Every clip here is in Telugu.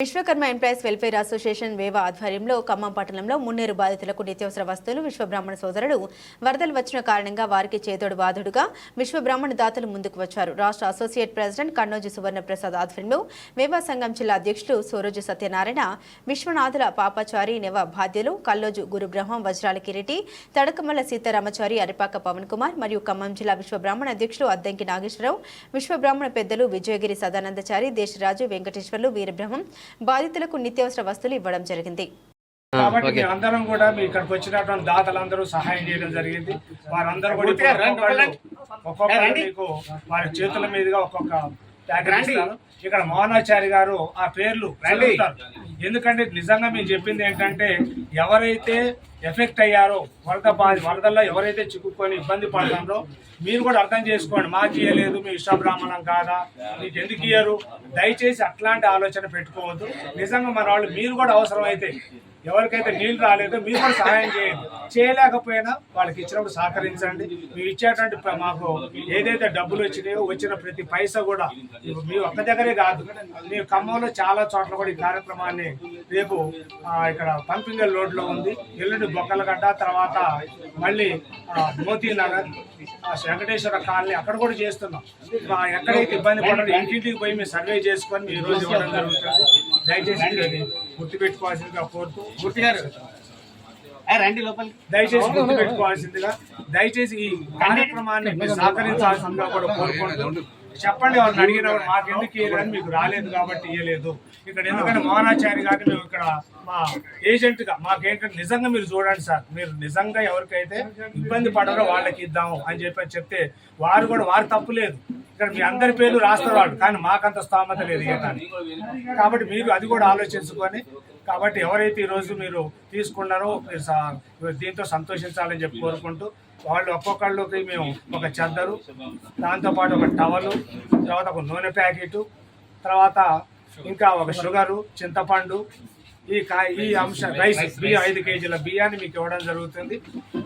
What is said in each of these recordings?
విశ్వకర్మ ఎంప్లాయీస్ వెల్ఫేర్ అసోసియేషన్ వేవ ఆధ్వర్యంలో ఖమ్మం పట్టణంలో మున్నేరు బాధితులకు నిత్యావసర వస్తువులు విశ్వబ్రాహ్మణ సోదరుడు వరదలు వచ్చిన కారణంగా వారికి చేదోడు బాధుడుగా విశ్వబ్రాహ్మణ దాతలు ముందుకు వచ్చారు. రాష్ట్ర అసోసియేట్ ప్రెసిడెంట్ కన్నోజు సువర్ణ ప్రసాద్ ఆధ్వర్యంలో వేవా సంఘం జిల్లా అధ్యక్షుడు సూరజు సత్యనారాయణ విశ్వనాథుల పాపాచారి నెవ బాధ్యులు కల్లోజు గురుబ్రహ్మం వజ్రాల కిరీటి తడకమల్ల సీతారామచారి అరిపాక పవన్ కుమార్ మరియు ఖమ్మం జిల్లా విశ్వబ్రాహ్మణ అధ్యక్షులు అద్దంకి నాగేశ్వరరావు విశ్వబ్రాహ్మణ పెద్దలు విజయగిరి సదానందచారి దేశరాజు వెంకటేశ్వర్లు వీరబ్రహ్మం బాధితులకు నిత్యావసర వస్తువులు ఇవ్వడం జరిగింది. కాబట్టి అందరం కూడా మీ ఇక్కడికి వచ్చినటువంటి దాతలందరూ సహాయం చేయడం జరిగింది. వారందరూ కూడా ఒక్కొక్కళ్ళు మీకు వారి చేతుల మీదుగా ఒక్కొక్క. ఇక్కడ మోహనాచారి గారు ఆ పేర్లు ఎందుకంటే నిజంగా మీరు చెప్పింది ఏంటంటే ఎవరైతే ఎఫెక్ట్ అయ్యారో వరద బాధ వరదల్లో ఎవరైతే చిక్కుకొని ఇబ్బంది పడతారో మీరు కూడా అర్థం చేసుకోండి. మాకు ఇయ్యలేదు మీ ఇష్టబ్రాహ్మణం కాదా మీకు ఎందుకు ఇయ్యరు? దయచేసి అట్లాంటి ఆలోచన పెట్టుకోవద్దు. నిజంగా మన వాళ్ళు మీరు కూడా అవసరం అయితే ఎవరికైతే నీళ్ళు రాలేదో మీరు కూడా సహాయం చేయండి. చేయలేకపోయినా వాళ్ళకి ఇచ్చినప్పుడు సహకరించండి. మీరు ఇచ్చేటువంటి మాకు ఏదైతే డబ్బులు వచ్చినాయో వచ్చిన ప్రతి పైసా కూడా మీ ఒక్క దగ్గరే కాదు. మీ ఖమ్మంలో చాలా చోట్ల కూడా ఈ కార్యక్రమాన్ని రేపు ఇక్కడ పంపింగల్ రోడ్లో ఉంది. ఎల్లుండి బొక్కలగడ్డ తర్వాత మళ్ళీ మోతీ నగర్ ఆ, వెంకటేశ్వర కాలనీ అక్కడ కూడా చేస్తున్నాం. ఎక్కడైతే ఇబ్బంది పడదు ఇంటింటికి పోయి మీరు సర్వే చేసుకొని మీ రోజు ఇవ్వడం జరుగుతుంది. దయచేసి గుర్తుపెట్టుకోవాల్సిందిగా కోరుతూ మూర్తి గారు రండి లోపలికి. దయచేసి గుర్తుపెట్టుకోవాల్సిందిగా దయచేసి ఈ కార్యక్రమాన్ని మీరు సహకరించాల్సిందిగా కూడా కోరుకుంటూ చెప్పండి వాళ్ళని అడిగిన మాకు ఎందుకు ఇయ్యలేదని మీకు రాలేదు కాబట్టి ఇయ్యలేదు. ఇక్కడ ఎందుకంటే మోహనాచారి గారిని మేము ఇక్కడ మా ఏజెంట్గా మాకేంటంటే నిజంగా మీరు చూడండి సార్ మీరు నిజంగా ఎవరికైతే ఇబ్బంది పడరో వాళ్ళకి ఇద్దాము అని చెప్పి చెప్తే వారు కూడా వారు తప్పు లేదు. ఇక్కడ మీ అందరి పేర్లు రాస్తారు కానీ మాకంత స్తోమత లేదు ఇవ్వడానికి కాబట్టి మీరు అది కూడా ఆలోచించుకొని కాబట్టి ఎవరైతే ఈరోజు మీరు తీసుకున్నారో మీరు దీంతో సంతోషించాలని చెప్పి కోరుకుంటూ వాళ్ళు ఒక్కొక్కళ్ళకి మేము ఒక చద్దరు దాంతోపాటు ఒక టవలు తర్వాత ఒక నూనె ప్యాకెట్ తర్వాత ఇంకా ఒక షుగరు చింతపండు ఈ కా ఈ అంశ రైస్ బియ్యం ఐదు కేజీల బియ్యాన్ని మీకు ఇవ్వడం జరుగుతుంది.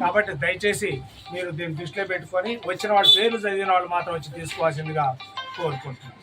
కాబట్టి దయచేసి మీరు దీన్ని దృష్టిలో పెట్టుకొని వచ్చిన వాళ్ళ పేర్లు చదివిన వాళ్ళు మాత్రం వచ్చి తీసుకోవాల్సిందిగా కోరుకుంటున్నాను.